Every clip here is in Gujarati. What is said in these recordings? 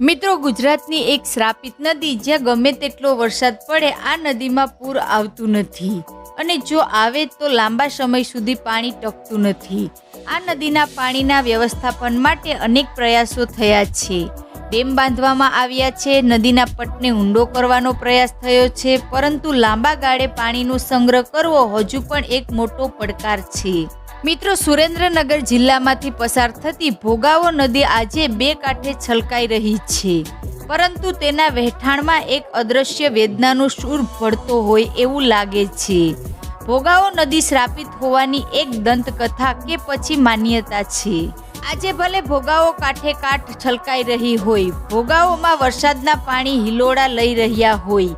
મિત્રો, ગુજરાતની એક શ્રાપિત નદી, જ્યાં ગમે તેટલો વરસાદ પડે, આ નદીમાં પૂર આવતું નથી. અને જો આવે તો લાંબા સમય સુધી પાણી ટકતું નથી. આ નદીના પાણીના વ્યવસ્થાપન માટે અનેક પ્રયાસો થયા છે. ડેમ બાંધવામાં આવ્યા છે, નદીના પટને ઊંડો કરવાનો પ્રયાસ થયો છે, પરંતુ લાંબા ગાળે પાણીનો સંગ્રહ કરવો હજુ પણ એક મોટો પડકાર છે. મિત્રો, સુરેન્દ્રનગર જિલ્લામાંથી પસાર થતી ભોગાવો નદી આજે બે કાંઠે છલકાઈ રહી છે. પરંતુ તેના વહેઠાણમાં એક અદ્રશ્ય વેદનાનો સૂર ભળતો હોય એવું લાગે છે. ભોગાવો નદી શ્રાપિત હોવાની એક દંતકથા કે પછી માન્યતા છે. આજે ભલે ભોગાવો કાંઠે કાંઠ છલકાઈ રહી હોય, ભોગાવોમાં વરસાદના પાણી હિલોડા લઈ રહ્યા હોય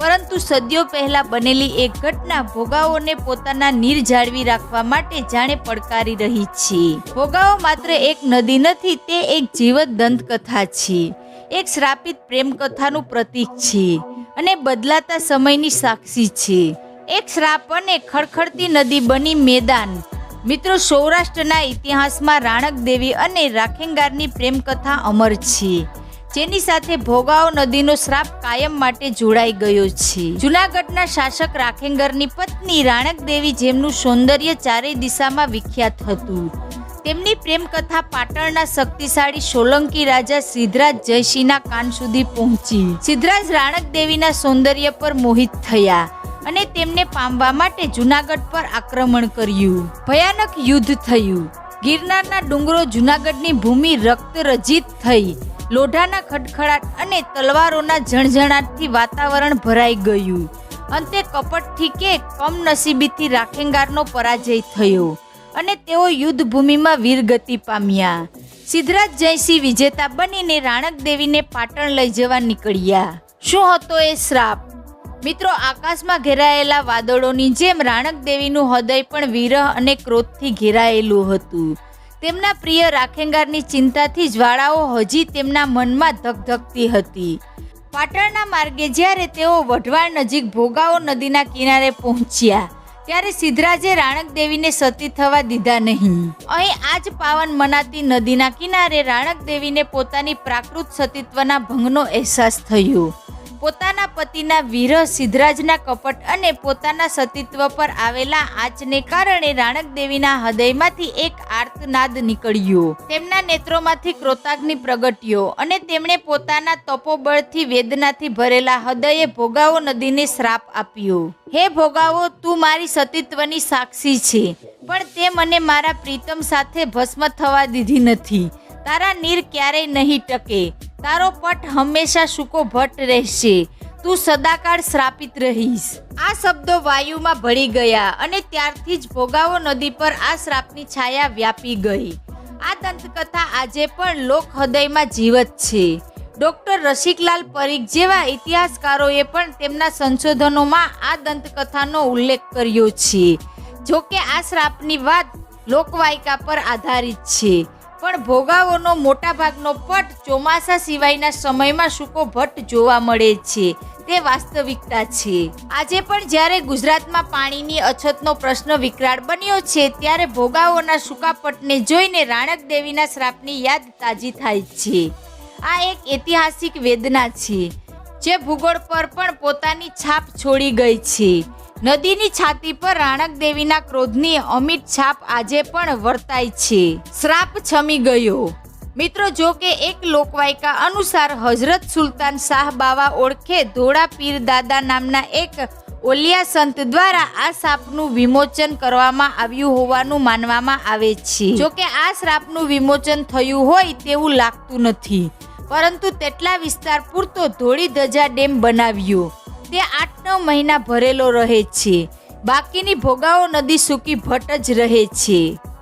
પરંતુ સદીઓ પહેલા બનેલી એક ઘટના ભોગાઓને પોતાના નીર જાળવી રાખવા માટે જાણે પડકારી રહી છે. ભોગાવો માત્ર એક નદી નથી, તે એક જીવત દંતકથા છે. એક શ્રાપિત પ્રેમ કથાનું પ્રતીક છે અને બદલાતા સમયની સાક્ષી છે. એક શ્રાપ અને ખડખડતી નદી બની મેદાન. મિત્રો, સૌરાષ્ટ્રના ઇતિહાસમાં રાણક દેવી અને રાખેંગારની પ્રેમ કથા અમર છે. જેની સાથે ભોગાવો નદીનો શ્રાપ કાયમ માટે જોડાઈ ગયો છે. જુનાગઢના શાસક રાખેંગરની પત્ની રાણક દેવી જેમનું સૌંદર્ય ચારેય દિશામાં વિખ્યાત હતું. તેમની પ્રેમ કથા પાટણના શક્તિશાળી સોલંકી રાજા સિદ્ધરાજ જયસિંહના કાન સુધી પહોંચી. સિદ્ધરાજ રાણક દેવીના સૌંદર્ય પર મોહિત થયા અને તેમને પામવા માટે જુનાગઢ પર આક્રમણ કર્યું. ભયાનક યુદ્ધ થયું. ગિરનારના ડુંગરો જુનાગઢની ભૂમિ રક્તરજિત થઈ લોઢાના ખડખડાટ અને તલવારોના ઝણઝણાટથી વાતાવરણ ભરાઈ ગયું. અંતે કપટથી કે કમનસીબીથી રાખેંગારનો પરાજય થયો અને તેઓ યુદ્ધભૂમિમાં વીરગતિ પામ્યા. સિદ્ધરાજ જયસિંહ વિજેતા બનીને રાણક દેવીને પાટણ લઈ જવા નીકળ્યા. શું હતો એ શ્રાપ? મિત્રો, આકાશમાં ઘેરાયેલા વાદળોની જેમ રાણક દેવીનું હૃદય પણ વિરહ અને ક્રોધથી ઘેરાયેલું હતું. તેમના પ્રિય રાખેંગારની ચિંતાથી જ્વાળાઓ હજી તેમના મનમાં ધકધકતી હતી. પાટણના માર્ગે જ્યારે તેઓ વઢવાણ નજીક ભોગાવો નદીના કિનારે પહોંચ્યા, ત્યારે સિદ્ધરાજે રાણક દેવીને સતી થવા દીધા નહીં. અહીં આજ પાવન મનાતી નદીના કિનારે રાણક દેવીને પોતાની પ્રાકૃત સતીત્વના ભંગનો અહેસાસ થયો. પોતાના પતિના વિરહ સિદ્ધરાજના કપટ અને પોતાના સતીત્વ પર આવેલા આંચને કારણે રાણક દેવીના હૃદયમાંથી એક આર્તનાદ નીકળ્યો. તેમના નેત્રોમાંથી ક્રોતાગ્નિ પ્રગટ્યો અને તેમણે પોતાના તપોબળથી વેદનાથી ભરેલા હૃદયે ભોગાવો નદીને શ્રાપ આપ્યો. હે ભોગાવો, તું મારી સતીત્વની સાક્ષી છે, પણ તે મને મારા પ્રીતમ સાથે ભસ્મ થવા દીધી નથી. તારા નીર ક્યારેય નહીં ટકે. તારો પટ હંમેશા સૂકો ભટ્ટ રહેશે. તું સદાકાળ શ્રાપિત રહીશ. આ શબ્દો વાયુમાં ભળી ગયા અને ત્યારથી જ ભોગાવો નદી પર આ શ્રાપની છાયા વ્યાપી ગઈ. આ દંતકથા આજે પણ લોક હૃદયમાં જીવત છે. ડૉક્ટર રસિકલાલ પરીખ જેવા ઇતિહાસકારોએ પણ તેમના સંશોધનોમાં આ દંતકથાનો ઉલ્લેખ કર્યો છે. જોકે આ શ્રાપની વાત લોકવાયકા પર આધારિત છે. પણ ભોગાવોનો મોટાભાગનો પટ ચોમાસા સિવાયના સમયમાં સૂકો ભટ્ટ જોવા મળે છે. તે વાસ્તવિકતા છે. આજે પણ જ્યારે ગુજરાતમાં પાણીની અછતનો પ્રશ્ન વિકરાળ બન્યો છે, ત્યારે ભોગાવોના સૂકા પટને જોઈને રાણક દેવીના શ્રાપની યાદ તાજી થાય છે. આ એક ઐતિહાસિક વેદના છે, જે ભૂગોળ પર પણ પોતાની છાપ છોડી ગઈ છે. નદીની છાતી પર રાણક દેવીના ક્રોધની અમિત છાપ આજે પણ વર્તાય છે. શ્રાપ છમી ગયો. મિત્રો, જો કે એક લોકવાયકા અનુસાર હઝરત સુલતાન શાહ બાવા ઓળખે ધોળા પીર દાદા નામના એક ઓલિયા સંત દ્વારા આ શ્રાપનું વિમોચન કરવામાં આવ્યું હોવાનું માનવામાં આવે છે. જો કે આ શ્રાપનું વિમોચન થયું હોય તેવું લાગતું નથી. પરંતુ તેટલા વિસ્તાર પૂરતો ધોળી ધજા ડેમ બનાવ્યો. તે આઠ નવ મહિના ભરેલો રહે છે. બાકીની ભોગાવો નદી સૂકી ભટ્ટ જ રહે છે.